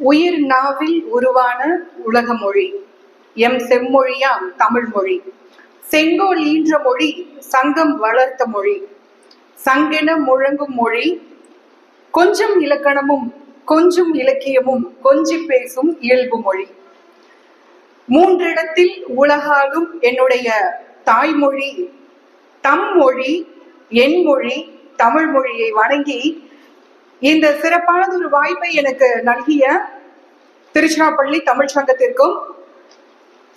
உயிர் நாவில் உருவான உலக மொழி எம் செம்மொழியாம் தமிழ் மொழி செங்கோல் ஈன்ற மொழி சங்கம் வளர்த்த மொழி. சங்கென முழங்கும் மொழி கொஞ்சம் இலக்கணமும் கொஞ்சம் இலக்கியமும் கொஞ்சி பேசும் இயல்பு மொழி. மூன்றிடத்தில் உலகாலும் என்னுடைய தாய்மொழி தம் மொழி என் மொழி தமிழ் மொழியை வணங்கி இந்த சிறப்பானது ஒரு வாய்ப்பை எனக்கு நல்கிய திருச்சிராப்பள்ளி தமிழ் சங்கத்திற்கும்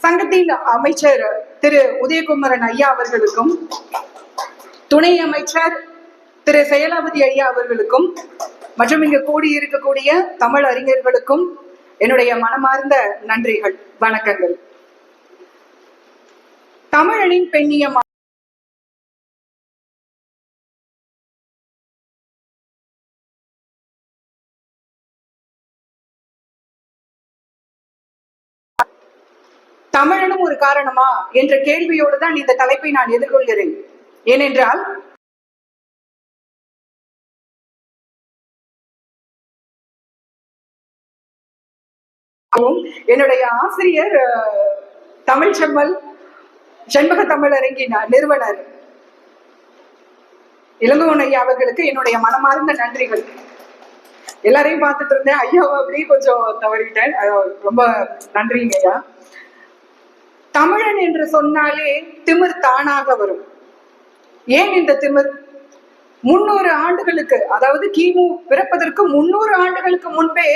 சங்கத்தின் அமைச்சர் திரு உதயகுமரன் ஐயா அவர்களுக்கும் துணை அமைச்சர் திரு செயலாபதி ஐயா அவர்களுக்கும் மற்றும் இங்கு கூடியிருக்கக்கூடிய தமிழ் அறிஞர்களுக்கும் என்னுடைய மனமார்ந்த நன்றிகள் வணக்கங்கள். தமிழனின் பெண்ணியமான தமிழனும் ஒரு காரணமா என்ற கேள்வியோடு தான் இந்த தலைப்பை நான் எதிர்கொள்கிறேன். ஏனென்றால் என்னுடைய ஆசிரியர் தமிழ் செம்மல் செண்பக தமிழரங்கின் நிறுவனர். இளங்கோவன் ஐயா அவர்களுக்கு என்னுடைய மனமார்ந்த நன்றிகள். எல்லாரையும் பார்த்துட்டு இருந்தேன். ஐயாவை அப்படியே கொஞ்சம் தவறிட்டேன். ரொம்ப நன்றிங்க ஐயா. தமிழன் என்று சொன்னாலே திமிர் தானாக வரும். ஏன் இந்த திமிர்? முன்னூறு ஆண்டுகளுக்கு அதாவது கிமு பிறப்பதற்கு முன்னூறு ஆண்டுகளுக்கு முன்பே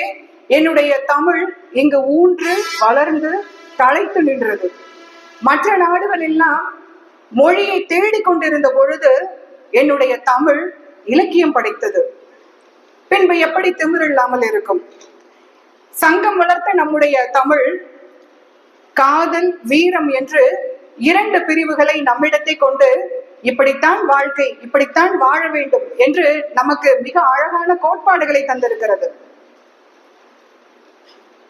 என்னுடைய தமிழ் இங்கு ஊன்று வளர்ந்து தழைத்து நின்றது. மற்ற நாடுகள் எல்லாம் மொழியை தேடிக் கொண்டிருந்த பொழுது என்னுடைய தமிழ் இலக்கியம் படைத்தது. பின்பு எப்படி திமிர் இல்லாமல் இருக்கும்? சங்கம் வளர்த்த நம்முடைய தமிழ் காதல் வீரம் என்று இரண்டு பிரிவுகளை நம்மிடத்தை கொண்டு இப்படித்தான் வாழ்க்கை இப்படித்தான் வாழ வேண்டும் என்று நமக்கு மிக அழகான கோட்பாடுகளை தந்திருக்கிறது.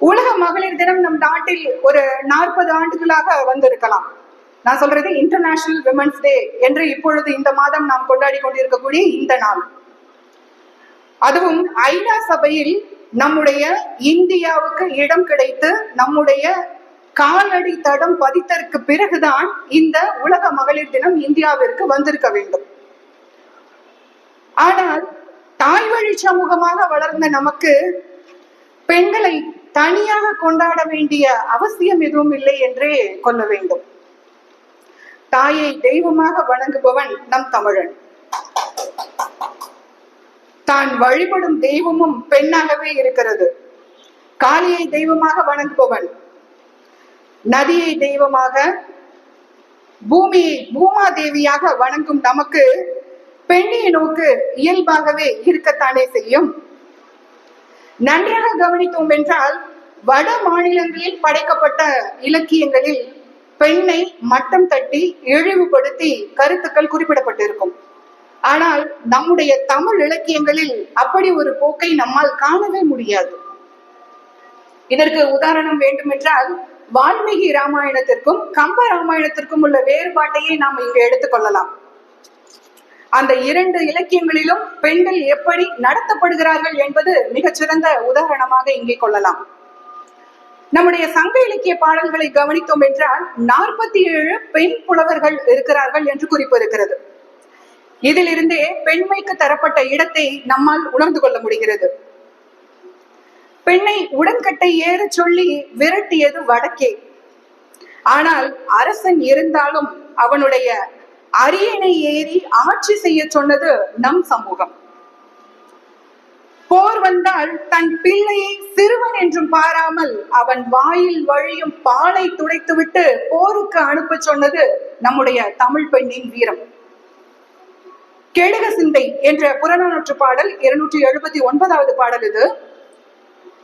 உலக மகளிர் தினம் நம் நாட்டில் ஒரு நாற்பது ஆண்டுகளாக வந்திருக்கலாம். நான் சொல்றது இன்டர்நேஷனல் விமன்ஸ் டே என்று இப்பொழுது இந்த மாதம் நாம் கொண்டாடி கொண்டிருக்கக்கூடிய இந்த நாள். அதுவும் ஐநா சபையில் நம்முடைய இந்தியாவுக்கு இடம் கிடைத்து நம்முடைய காலடி தடம் பதித்தற்கு பிறகுதான் இந்த உலக மகளிர் தினம் இந்தியாவிற்கு வந்திருக்க வேண்டும். ஆனால் தாய் வழி சமூகமாக வளர்ந்த நமக்கு பெண்களை தனியாக கொண்டாட வேண்டிய அவசியம் எதுவும் இல்லை என்றே கொள்ள வேண்டும். தாயை தெய்வமாக வணங்குபவன் நம் தமிழன். தான் வழிபடும் தெய்வமும் பெண்ணாகவே இருக்கிறது. காளியை தெய்வமாக வணங்குபவன் நதியை தெய்வமாக பூமியை பூமா தேவியாக வணங்கும் நமக்கு பெண்ணிய நோக்கு இயல்பாகவே இருக்கத்தானே செய்யும். நன்றாக கவனித்தோம் என்றால் வட மாநிலங்களில் படைக்கப்பட்ட இலக்கியங்களில் பெண்ணை மட்டம் தட்டி இழிவுபடுத்தி கருத்துக்கள் குறிப்பிடப்பட்டிருக்கும். ஆனால் நம்முடைய தமிழ் இலக்கியங்களில் அப்படி ஒரு போக்கை நம்மால் காணவே முடியாது. இதற்கு உதாரணம் வேண்டுமென்றால் வால்மீகி ராமாயணத்திற்கும் கம்ப ராமாயணத்திற்கும் உள்ள வேறுபாட்டையே நாம் இங்கு எடுத்துக்கொள்ளலாம் அந்த இரண்டு இலக்கியங்களிலும் பெண்கள் எப்படி நடத்தப்படுகிறார்கள் என்பது மிகச்சிறந்த உதாரணமாக இங்கே கொள்ளலாம். நம்முடைய சங்க இலக்கிய பாடல்களை கவனித்தோம் என்றால் நாற்பத்தி ஏழு பெண் புலவர்கள் இருக்கிறார்கள் என்று குறிப்பு இருக்கிறது இதிலிருந்தே பெண்மைக்கு தரப்பட்ட இடத்தை நம்மால் உணர்ந்து கொள்ள முடிகிறது. பெண்ணை உடன்கட்டை ஏற சொல்லி விரட்டியது வடக்கே. ஆனால் அரசன் இருந்தாலும் அவனுடைய அரியணை ஏறி ஆட்சி செய்ய சொன்னது நம் சமூகம். போர் வந்தால் தன் பிள்ளையை சிறுவன் என்றும் பாராமல் அவன் வாயில் வழியும் பாலை துடைத்துவிட்டு போருக்கு அனுப்ப சொன்னது நம்முடைய தமிழ் பெண்ணின் வீரம். கெழுக சிந்தை என்ற புறநானூற்று பாடல் இருநூற்றி எழுபத்தி ஒன்பதாவது பாடல் இது.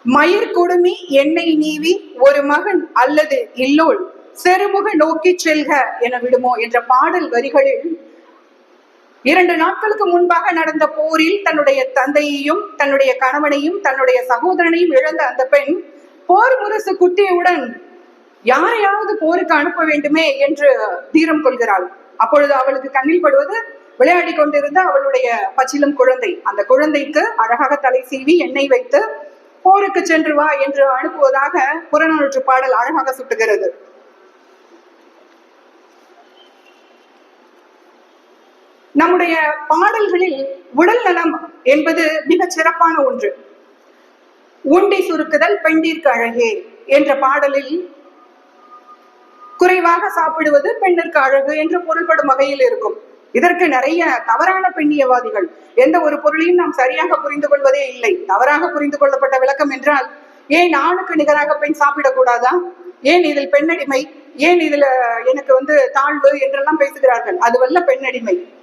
மயிர் குடுமி எண்ணெய் நீவி ஒரு மகன் அல்லது இல்லோள் செருமுக நோக்கி செல்க என விடுமோ என்ற பாடல் வரிகளில் இரண்டு நாட்களுக்கு முன்பாக நடந்த போரில் தன்னுடைய தந்தையையும் தன்னுடைய கணவனையும் தன்னுடைய சகோதரனையும் இழந்த அந்த பெண் போர் முரசு குட்டியுடன் யாரையாவது போருக்கு அனுப்ப வேண்டுமே என்று தீரம் கொள்கிறாள். அப்பொழுது அவளுக்கு கண்ணில் படுவது விளையாடி கொண்டிருந்த அவளுடைய பச்சிலம் குழந்தை. அந்த குழந்தைக்கு அழகாக தலை சீவி எண்ணெய் வைத்து போருக்கு சென்று வா என்று அனுப்புவதாக புறநானூற்று பாடல் அழகாக சுட்டுகிறது. நம்முடைய பாடல்களில் உடல் நலம் என்பது மிகச் சிறப்பான ஒன்று. உண்டி சுருக்குதல் பெண்டிற்கு அழகே என்ற பாடலில் குறைவாக சாப்பிடுவது பெண்ணிற்கு அழகு என்று பொருள்படும் வகையில் இருக்கும். இதற்கு நிறைய தவறான பெண்ணியவாதிகள் எந்த ஒரு பொருளையும் நாம் சரியாக புரிந்து கொள்வதே இல்லை. தவறாக புரிந்து கொள்ளப்பட்ட விளக்கம் என்றால் ஏன் ஆணுக்கு நிகராக பெண் சாப்பிடக்கூடாதா ஏன் இதில் பெண்ணடிமை? ஏன் இதுல எனக்கு வந்து தாழ்வு என்றெல்லாம் பேசுகிறார்கள்? அதுவல்ல பெண்ணடிமை.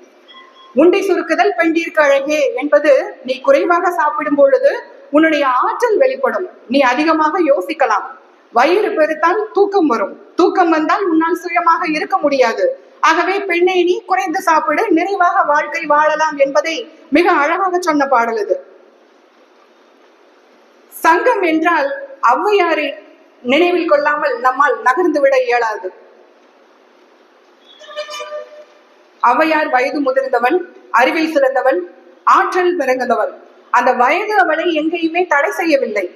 உண்டை சுருக்குதல் பெண்டீர்க்கு அழகே என்பது நீ குறைவாக சாப்பிடும் பொழுது உன்னுடைய ஆற்றல் வெளிப்படும். நீ அதிகமாக யோசிக்கலாம். வயிறு பெருத்தால் தூக்கம் வரும். தூக்கம் வந்தால் உன்னால் சுயமாக இருக்க முடியாது. ஆகவே பெண்ணை நீ குறைந்து சாப்பிடு நிறைவாக வாழ்க்கை வாழலாம் என்பதை மிக அழகாக சொன்ன பாடல் இது. சங்கம் என்றால் ஔவையாரை நினைவில் கொள்ளாமல் நம்மால் நகர்ந்து விட இயலாது. ஔவையார் வயது முதிர்ந்தவன் அறிவில் சிறந்தவன் ஆற்றல் பிறந்தவன் அந்த வயது அவளை எங்கேயுமே தடை செய்யவில்லை.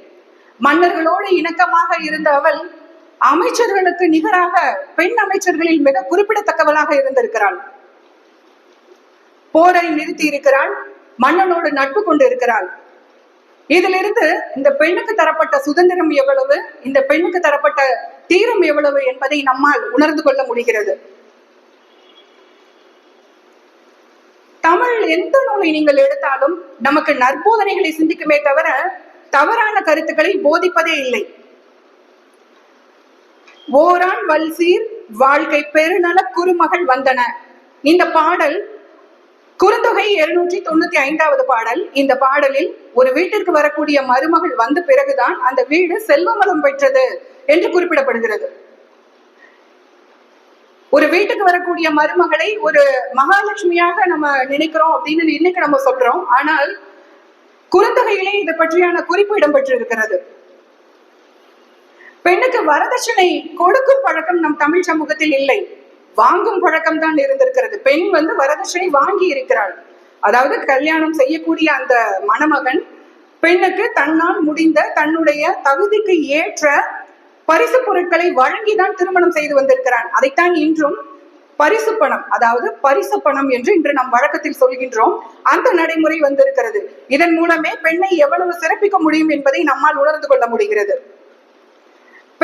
மன்னர்களோடு இணக்கமாக இருந்த அவள் அமைச்சர்களுக்கு நிகராக பெண் அமைச்சர்களில் மிக குறிப்பிடத்தக்கவளாக இருந்திருக்கிறாள். போரை நிறுத்தி இருக்கிறாள் மன்னனோடு நட்பு கொண்டு இருக்கிறாள் இதிலிருந்து இந்த பெண்ணுக்கு தரப்பட்ட சுதந்திரம் எவ்வளவு இந்த பெண்ணுக்கு தரப்பட்ட தீரம் எவ்வளவு என்பதை நம்மால் உணர்ந்து கொள்ள முடிகிறது. தமிழ் எந்த நூலை நீங்கள் எடுத்தாலும் நமக்கு நற்போதனைகளை சிந்திக்குமே தவிர தவறான கருத்துக்களை போதிப்பதே இல்லை. ஓரான் வல்சீர் வாழ்க்கை பெருநல குறுமகள் வந்தன. இந்த பாடல் குறுந்தொகை இருநூற்றி தொண்ணூத்தி ஐந்தாவது பாடல். இந்த பாடலில் ஒரு வீட்டிற்கு வரக்கூடிய மருமகள் வந்த பிறகுதான் அந்த வீடு செல்வமலம் பெற்றது என்று குறிப்பிடப்படுகிறது. ஒரு வீட்டுக்கு வரக்கூடிய மருமகளை ஒரு மகாலட்சுமியாக நம்ம நினைக்கிறோம் அப்படின்னு இன்னைக்கு நம்ம சொல்றோம். ஆனால் குறுந்தொகையிலே இது பற்றியான குறிப்பு இடம்பெற்றிருக்கிறது. பெண்ணுக்கு வரதட்சணை கொடுக்கும் பழக்கம் நம் தமிழ் சமூகத்தில் இல்லை. வாங்கும் பழக்கம் தான் இருந்திருக்கிறது. பெண் வந்து வரதட்சணை வாங்கி இருக்கிறாள். அதாவது கல்யாணம் செய்யக்கூடிய அந்த மணமகன் பெண்ணுக்கு தன்னால் முடிந்த தன்னுடைய தகுதிக்கு ஏற்ற பரிசு பொருட்களை வழங்கிதான் திருமணம் செய்து வந்திருக்கிறான். அதைத்தான் இன்றும் பரிசு பணம் அதாவது பரிசு பணம் என்று இன்று நம் வழக்கத்தில் சொல்கின்றோம். அந்த நடைமுறை வந்திருக்கிறது. இதன் மூலமே பெண்ணை எவ்வளவு சிறப்பிக்க முடியும் என்பதை நம்மால் உணர்ந்து கொள்ள முடிகிறது.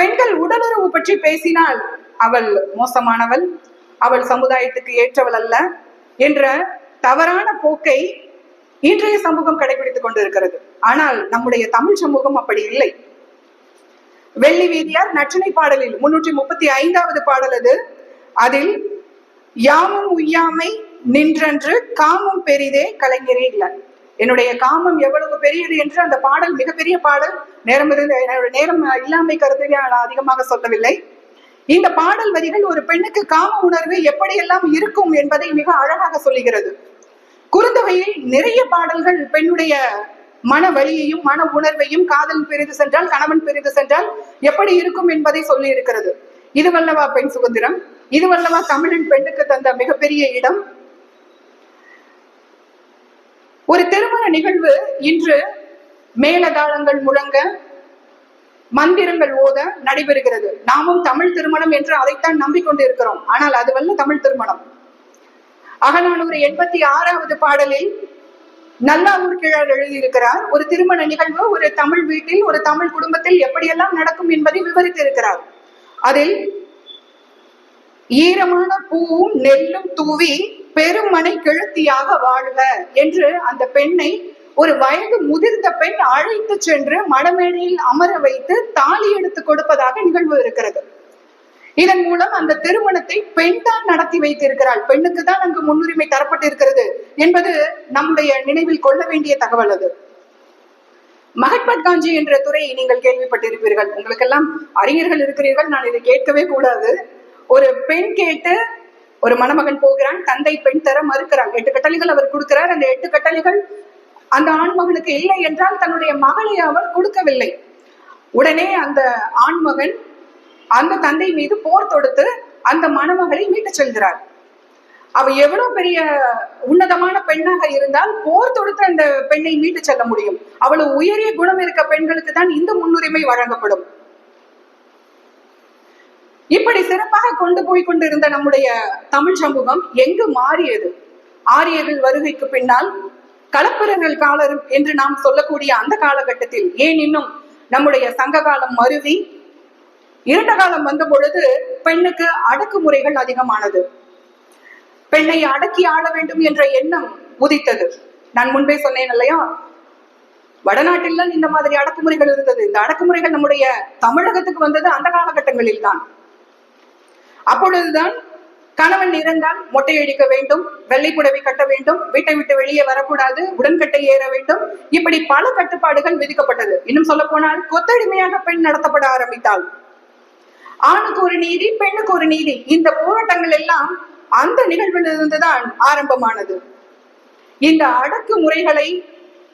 பெண்கள் உடலுறவு பற்றி பேசினால் அவள் மோசமானவள் அவள் சமுதாயத்துக்கு ஏற்றவள் அல்ல என்ற தவறான போக்கை இன்றைய சமூகம் கடைபிடித்துக் கொண்டிருக்கிறது. ஆனால் நம்முடைய தமிழ் சமூகம் அப்படி இல்லை. வெள்ளி வீதியார் நற்றினை பாடலில் முன்னூற்றி முப்பத்தி ஐந்தாவது பாடல் அது. அதில் யாமும் உய்யாமை நின்றன்று காமம் பெரிதே கலைஞரே இல்லை. என்னுடைய காமம் எவ்வளவு பெரியது என்று அந்த பாடல் மிகப்பெரிய பாடல். நேரம் இருந்து என்னுடைய நேரம் இல்லாமை கருத்தை நான் அதிகமாக சொல்லவில்லை. இந்த பாடல் வரிகள் ஒரு பெண்ணுக்கு காம உணர்வு எப்படியெல்லாம் இருக்கும் என்பதை மிக அழகாக சொல்லுகிறது. குறுந்தொகையில் நிறைய பாடல்கள் பெண்ணுடைய மன வழியையும் மன உணர்வையும் காதல் பிரிந்து சென்றால் கணவன் பிரிந்து சென்றால் எப்படி இருக்கும் என்பதை சொல்லி இருக்கிறது இதுவல்லவா பெண் சுதந்திரம் இதுவல்லவா தமிழின் பெண்ணுக்கு தந்த மிகப்பெரிய இடம் ஒரு திருமண நிகழ்வு இன்று மேலதாளங்கள் முழங்க மந்திரங்கள் ஓத நடைபெறுகிறது. நாமும் தமிழ் திருமணம் என்று அதைத்தான் நம்பிக்கொண்டு இருக்கிறோம் ஆனால் அதுவல்ல தமிழ் திருமணம். அகநானூறு எண்பத்தி ஆறாவது பாடலில் நல்லாவூர் கிழார் எழுதியிருக்கிறார். ஒரு திருமண நிகழ்வு ஒரு தமிழ் வீட்டில் ஒரு தமிழ் குடும்பத்தில் எப்படியெல்லாம் நடக்கும் என்பதை விவரித்திருக்கிறார். அதில் ஈரமான பூவும் நெல்லும் தூவி பெருமனை கிழத்தியாக வாழ்க என்று அந்த பெண்ணை ஒரு வயது முதிர்ந்த பெண் அழைத்து சென்று மடமேடையில் அமர வைத்து தாலி எடுத்து கொடுப்பதாக நிகழ்வு இருக்கிறது. இதன் மூலம் அந்த திருமணத்தை பெண் தான் நடத்தி வைத்திருக்கிறாள். பெண்ணுக்கு தான் அங்கு முன்னுரிமை தரப்பட்டிருக்கிறது என்பது நம்முடைய நினைவில் கொள்ள வேண்டிய தகவல் அது. மகத்மத் காஞ்சி என்ற துறையை நீங்கள் கேள்விப்பட்டிருப்பீர்கள். உங்களுக்கெல்லாம் அறிஞர்கள் இருக்கிறீர்கள். நான் இதை கேட்கவே கூடாது. ஒரு பெண் கேட்டு ஒரு மணமகன் போகிறான் தந்தை பெண் தர மறுக்கிறான் எட்டு கட்டளைகள் அவர் கொடுக்கிறார். அந்த எட்டு கட்டளைகள் அந்த ஆண்மகனுக்கு இல்லை என்றால் தன்னுடைய மகளை அவர் கொடுக்கவில்லை. உடனே அந்த ஆண்மகன் அந்த தந்தை மீது போர் தொடுத்து அந்த மணமகளை மீட்டு செல்கிறார். அவ எவ்வளவு பெரிய உன்னதமான பெண்ணாக இருந்தால் போர் தொடுத்து அந்த பெண்ணை மீட்டு செல்ல முடியும். அவ்வளவு உயரிய குணம் இருக்க பெண்களுக்கு தான் இந்த முன்னுரிமை வழங்கப்படும். இப்படி சிறப்பாக கொண்டு போய் கொண்டிருந்த நம்முடைய தமிழ் சமூகம் எங்கு மாறியது? ஆரியர்கள் வருகைக்கு பின்னால் களப்பிரர்கள் காலர் என்று நாம் சொல்லக்கூடிய அந்த காலகட்டத்தில் ஏன் இன்னும் நம்முடைய சங்க காலம் மருவி? இருண்ட காலம் வந்த பொழுது பெண்ணுக்கு அடக்குமுறைகள் அதிகமானது. பெண்ணை அடக்கி ஆள வேண்டும் என்ற எண்ணம் உதித்தது. நான் முன்பே சொன்னேன் இல்லையா? வடநாட்டில் இந்த மாதிரி அடக்குமுறைகள் இருந்தது. இந்த அடக்குமுறைகள் நம்முடைய தமிழகத்துக்கு வந்தது அந்த காலகட்டங்களில் தான் அப்பொழுதுதான் கணவன் இறந்தால் மொட்டை அடிக்க வேண்டும் வெள்ளை புடவை கட்ட வேண்டும் வீட்டை விட்டு வெளியே வரக்கூடாது உடன்கட்டை ஏற வேண்டும். இப்படி பல கட்டுப்பாடுகள் விதிக்கப்பட்டது. இன்னும் சொல்ல போனால் கொத்தடிமையாக பெண் நடத்தப்பட ஆரம்பித்தாள். ஆணுக்கு ஒரு நீதி பெண்ணுக்கு ஒரு நீதி. இந்த போராட்டங்கள் எல்லாம் அந்த நிகழ்விலிருந்துதான் ஆரம்பமானது. இந்த அடக்கு முறைகளை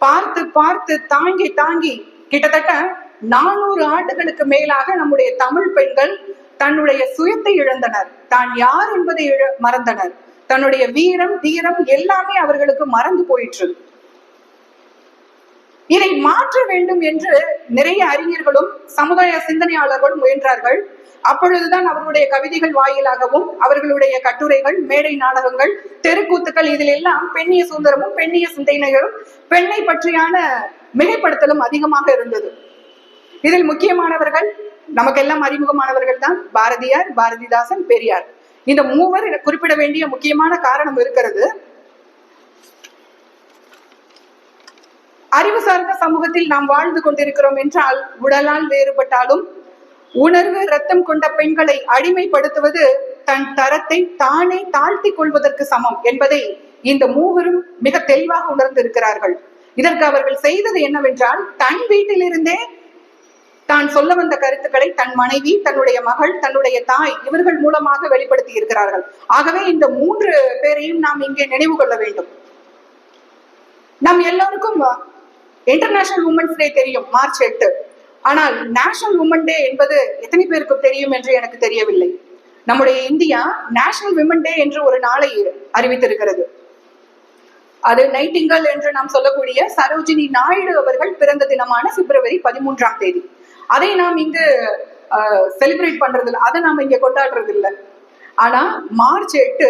பார்த்து பார்த்து தாங்கி தாங்கி கிட்டத்தட்ட நானூறு ஆண்டுகளுக்கு மேலாக நம்முடைய தமிழ் பெண்கள் தன்னுடைய சுயத்தை இழந்தனர். தான் யார் என்பதை இழ- மறந்தனர். தன்னுடைய வீரம் தீரம் எல்லாமே அவர்களுக்கு மறந்து போயிற்று. இதை மாற்ற வேண்டும் என்று நிறைய அறிஞர்களும் சமுதாய சிந்தனையாளர்களும் முயன்றார்கள். அப்பொழுதுதான் அவர்களுடைய கவிதைகள் வாயிலாகவும் அவர்களுடைய கட்டுரைகள் மேடை நாடகங்கள் தெருக்கூத்துக்கள் இதில் எல்லாம் பெண்ணிய சுதந்திரமும் பெண்ணிய சிந்தனைகளும் பெண்ணை பற்றியான மிகைப்படுத்தலும் அதிகமாக இருந்தது. இதில் முக்கியமானவர்கள் நமக்கெல்லாம் அறிமுகமானவர்கள் தான் பாரதியார் பாரதிதாசன் பெரியார். இந்த மூவர் குறிப்பிட வேண்டிய முக்கியமான காரணம் இருக்கிறது. அறிவு சார்ந்த சமூகத்தில் நாம் வாழ்ந்து கொண்டிருக்கிறோம் என்றால் உடலால் வேறுபட்டாலும் உணர்வு ரத்தம் கொண்ட பெண்களை அடிமைப்படுத்துவது தன் தரத்தை தானே தாழ்த்தி கொள்வதற்கு சமம் என்பதை இந்த மூவரும் மிக தெளிவாக உணர்ந்திருக்கிறார்கள். இதற்கு அவர்கள் செய்தது என்னவென்றால் தன் வீட்டிலிருந்தே தான் சொல்ல வந்த கருத்துக்களை தன் மனைவி தன்னுடைய மகள் தன்னுடைய தாய் இவர்கள் மூலமாக வெளிப்படுத்தி இருக்கிறார்கள். ஆகவே இந்த மூன்று பேரையும் நாம் இங்கே நினைவு கொள்ள வேண்டும். நம் எல்லோருக்கும் இன்டர்நேஷனல் உமன்ஸ் டே தெரியும் மார்ச் எட்டு. ஆனால் நேஷனல் உமன் டே என்பது எத்தனை பேருக்கு தெரியும் என்று எனக்கு தெரியவில்லை. நம்முடைய இந்தியா நேஷனல் விமன் டே என்று ஒரு நாளை அறிவித்திருக்கிறது. அது நைட்டிங்கல் என்று நாம் சொல்லக்கூடிய சரோஜினி நாயுடு அவர்கள் பிறந்த தினமான பிப்ரவரி பதிமூன்றாம் தேதி. அதை நாம் இங்கு செலிப்ரேட் பண்றது இல்லை அதை நாம் இங்க கொண்டாடுறது இல்லை ஆனா மார்ச் எட்டு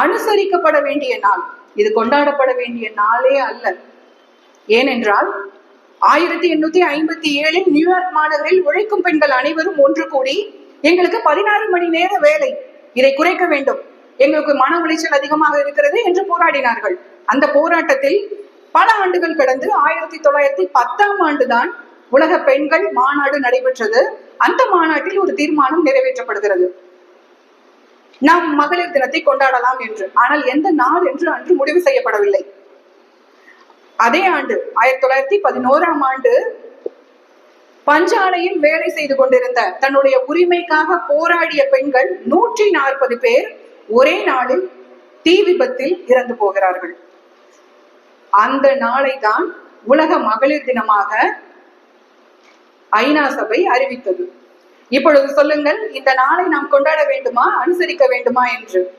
அனுசரிக்கப்பட வேண்டிய நாள். இது கொண்டாடப்பட வேண்டிய நாளே அல்ல. ஏனென்றால் ஆயிரத்தி எண்ணூத்தி ஐம்பத்தி ஏழில் நியூயார்க் மாநகரில் உழைக்கும் பெண்கள் அனைவரும் ஒன்று கூடி எங்களுக்கு பதினாறு மணி நேர வேலை. இதை குறைக்க வேண்டும். எங்களுக்கு மன உளைச்சல் அதிகமாக இருக்கிறது என்று போராடினார்கள். அந்த போராட்டத்தில் பல ஆண்டுகள் கடந்து ஆயிரத்தி தொள்ளாயிரத்தி பத்தாம் ஆண்டுதான் உலக பெண்கள் மாநாடு நடைபெற்றது. அந்த மாநாட்டில் ஒரு தீர்மானம் நிறைவேற்றப்படுகிறது. நாம் மகளிர் தினத்தை கொண்டாடலாம் என்று. ஆனால் எந்த நாள் என்று அன்று முடிவு செய்யப்படவில்லை. அதே ஆண்டு ஆயிரத்தி தொள்ளாயிரத்தி பதினோராம் ஆண்டு பஞ்சாலையில் வேலை செய்து கொண்டிருந்த தன்னுடைய உரிமைக்காக போராடிய பெண்கள் நூற்றி நாற்பது பேர் ஒரே நாளில் தீ விபத்தில் இறந்து போகிறார்கள். அந்த நாளை தான் உலக மகளிர் தினமாக ஐநா சபை அறிவித்தது. இப்பொழுது சொல்லுங்கள் இந்த நாளை நாம் கொண்டாட வேண்டுமா அனுசரிக்க வேண்டுமா என்று.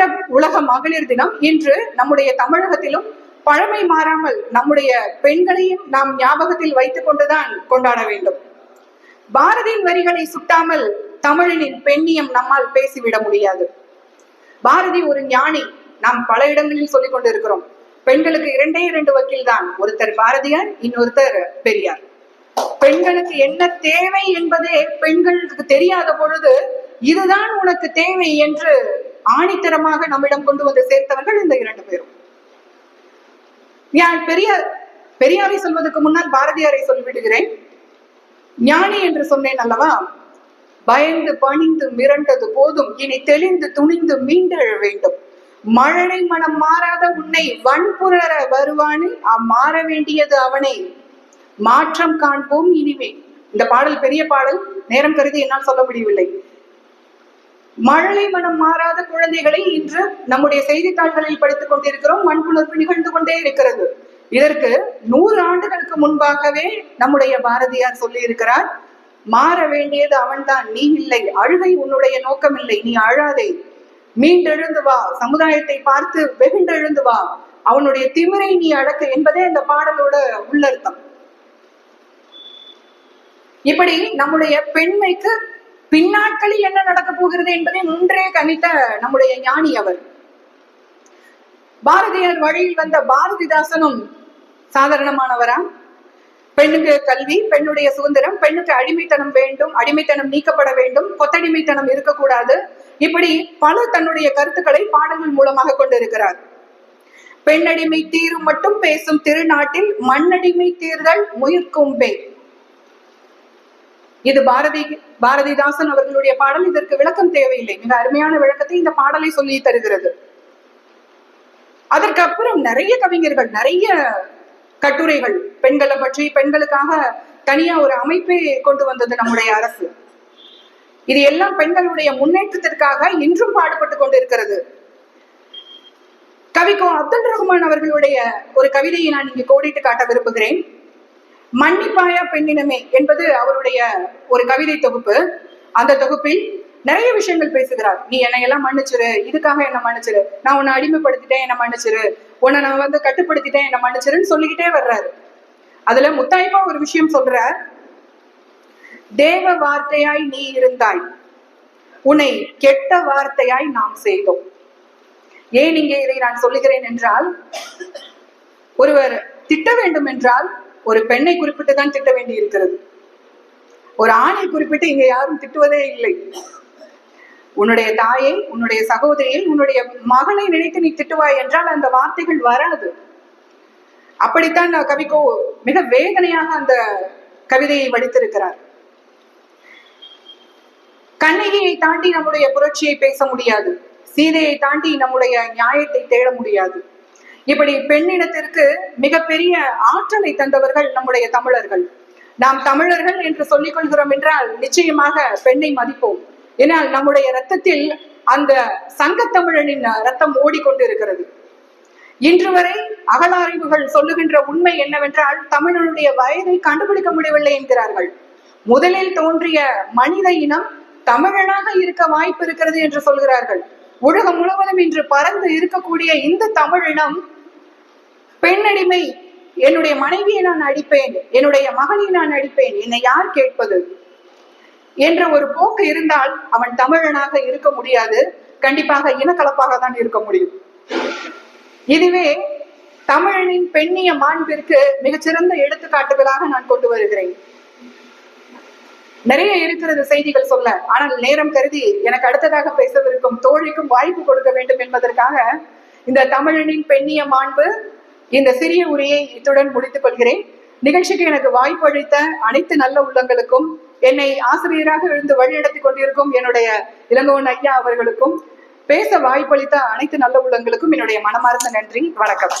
இப்படிப்பட்ட உலக மகளிர் தினம் இன்று நம்முடைய தமிழகத்திலும் பழமை மாறாமல் நம்முடைய பெண்களையும் நாம் ஞாபகத்தில் வைத்துக் கொண்டுதான் கொண்டாட வேண்டும். பாரதியின் வரிகளை சுட்டாமல் தமிழனின் பெண்ணியம் நம்மால் பேசிவிட முடியாது. பாரதி ஒரு ஞானி நாம் பல இடங்களில் சொல்லிக் கொண்டிருக்கிறோம். பெண்களுக்கு இரண்டே இரண்டு வக்கீல் தான் ஒருத்தர் பாரதியார் இன்னொருத்தர் பெரியார். பெண்களுக்கு என்ன தேவை என்பதே பெண்களுக்கு தெரியாத பொழுது இதுதான் உனக்கு தேவை என்று ஆணித்தரமாக நம்மிடம் கொண்டு வந்து சேர்த்தவர்கள் இந்த இரண்டு பேரும். பெரிய பெரியாரை சொல்வதற்கு முன்னால் பாரதியாரை சொல்லிவிடுகிறேன் ஞானி என்று சொன்னேன் அல்லவா? பயந்து பணிந்து மிரண்டது போதும். இனி தெளிந்து துணிந்து மீண்டெழ வேண்டும். மழலை மனம் மாறாத உன்னை வன்புணர வருவானே? மாற வேண்டியது அவனை. மாற்றம் காண்போம் இனிமே. இந்த பாடல் பெரிய பாடல். நேரம் கருதி என்னால் சொல்ல முடியவில்லை. மழலை மனம் மாறாத குழந்தைகளை இன்று நம்முடைய செய்தித்தாள்களில் படித்துக் கொண்டிருக்கிறோம் மண்புணர்வு நிகழ்ந்து கொண்டே இருக்கிறது. இதற்கு நூறு ஆண்டுகளுக்கு முன்பாகவே நம்முடைய பாரதியார் சொல்லி இருக்கிறார் மாற வேண்டியது அவன்தான் நீ இல்லை அழுகை உன்னுடைய நோக்கம் இல்லை நீ அழாதே. மீண்டெழுந்து வா சமுதாயத்தை பார்த்து வெகுண்டெழுந்து வா. அவனுடைய திமிரை நீ அடக்கு என்பதே இந்த பாடலோட உள்ளர்த்தம். இப்படி நம்முடைய பெண்மைக்கு பின்னாட்களில் என்ன நடக்க போகிறது என்பதை முன்றே கணித்த நம்முடைய ஞானி அவர். பாரதியார் வழியில் வந்த பாரதிதாசனும் சாதாரணமானவரா? பெண்ணுக்கு கல்வி பெண்ணுடைய சுதந்திரம் பெண்ணுக்கு அடிமைத்தனம் வேண்டும் அடிமைத்தனம் நீக்கப்பட வேண்டும் கொத்தடிமைத்தனம் இருக்கக்கூடாது. இப்படி பல தன்னுடைய கருத்துக்களை பாடல்கள் மூலமாக கொண்டிருக்கிறார். பெண்ணடிமை தீரும் மட்டும் பேசும் திருநாட்டில் மண்ணடிமை தீர்தல் முயற்கும்பே இது பாரதி பாரதிதாசன் அவர்களுடைய பாடல். இதற்கு விளக்கம் தேவையில்லை. மிக அருமையான விளக்கத்தை இந்த பாடலை சொல்லி தருகிறது. அதற்கு அப்புறம் நிறைய கவிஞர்கள் நிறைய கட்டுரைகள் பெண்களை பற்றி பெண்களுக்காக தனியா ஒரு அமைப்பை கொண்டு வந்தது நம்முடைய அரசு. இது எல்லாம் பெண்களுடைய முன்னேற்றத்திற்காக இன்றும் பாடுபட்டு கொண்டிருக்கிறது. கவிக்கோ அப்துல் ரஹ்மான் அவர்களுடைய ஒரு கவிதையை நான் இங்கு கோடிட்டு காட்ட விரும்புகிறேன். மன்னிப்பாயா பெண்ணினமே என்பது அவருடைய ஒரு கவிதை தொகுப்பு. அந்த தொகுப்பில் நிறைய விஷயங்கள் பேசுகிறார். நீ என்னை எல்லாம் மன்னிச்சிரு. இதுக்காக என்ன மன்னிச்சிரு. நான் உன்னை அடிமைப்படுத்திட்டேன் என்ன மன்னிச்சிரு. உன்னை நான் வந்து கட்டுப்படுத்திட்டேன் என்ன மன்னிச்சிருன்னு சொல்லிக்கிட்டே வர்றாரு. அதுல முத்தாய்ப்பா ஒரு விஷயம் சொல்றார். தேவ வார்த்தையாய் நீ இருந்தாய். உன்னை கெட்ட வார்த்தையாய் நாம் செய்தோம். ஏன் இங்கே இதை நான் சொல்லுகிறேன் என்றால் ஒருவர் திட்ட வேண்டும் என்றால் ஒரு பெண்ணை குறிப்பிட்டு தான் திட்ட வேண்டி இருக்கிறது. ஒரு ஆணை குறிப்பிட்டு இங்க யாரும் திட்டுவதே இல்லை. உன்னுடைய தாயை உன்னுடைய சகோதரியை உன்னுடைய மகனை நினைத்து நீ திட்டுவாய் என்றால் அந்த வார்த்தைகள் வராது. அப்படித்தான் கவிக்கோ மிக வேதனையாக அந்த கவிதையை வடித்திருக்கிறார். கண்ணகியை தாண்டி நம்முடைய புரட்சியை பேச முடியாது. சீதையை தாண்டி நம்முடைய நியாயத்தை தேட முடியாது. இப்படி பெண்ணினத்திற்கு மிகப்பெரிய ஆற்றலை தந்தவர்கள் நம்முடைய தமிழர்கள். நாம் தமிழர்கள் என்று சொல்லிக் கொள்கிறோம் என்றால் நிச்சயமாக பெண்ணை மதிப்போம். ஏன்னால் நம்முடைய ரத்தத்தில் அந்த சங்கத்தமிழனின் ரத்தம் ஓடிக்கொண்டிருக்கிறது. இன்று வரை அகலாய்வுகள் சொல்லுகின்ற உண்மை என்னவென்றால் தமிழனுடைய வயதை கண்டுபிடிக்க முடியவில்லை என்கிறார்கள். முதலில் தோன்றிய மனித இனம் தமிழனாக இருக்க வாய்ப்பு இருக்கிறது என்று சொல்கிறார்கள். உலகம் முழுவதும் இன்று பறந்து இருக்கக்கூடிய இந்த தமிழினம் பெண்ணடிமை. என்னுடைய மனைவியை நான் அடிப்பேன். என்னுடைய மகனை நான் அடிப்பேன். என்னை யார் கேட்பது? என்ற ஒரு போக்கு இருந்தால் அவன் தமிழனாக இருக்க முடியாது. கண்டிப்பாக இனக்கலப்பாக தான் இருக்க முடியும். இதுவே தமிழனின் பெண்ணிய மாண்பிற்கு மிகச்சிறந்த எடுத்துக்காட்டுகளாக நான் கொண்டு வருகிறேன். நிறைய இருக்கிறது செய்திகள் சொல்ல. ஆனால் நேரம் கருதி எனக்கு அடுத்ததாக பேசவிருக்கும் தோழிக்கும் வாய்ப்பு கொடுக்க வேண்டும் என்பதற்காக இந்த தமிழனின் பெண்ணிய மாண்பு இந்த சிறிய உரையை இத்துடன் முடித்துக் கொள்கிறேன். நிகழ்ச்சிக்கு எனக்கு வாய்ப்பு அளித்த அனைத்து நல்ல உள்ளங்களுக்கும் என்னை ஆசிரியராக எழுந்து வழிநடத்தி கொண்டிருக்கும் என்னுடைய இளங்கோன் ஐயா அவர்களுக்கும் பேச வாய்ப்பளித்த அனைத்து நல்ல உள்ளங்களுக்கும் என்னுடைய மனமார்ந்த நன்றி வணக்கம்.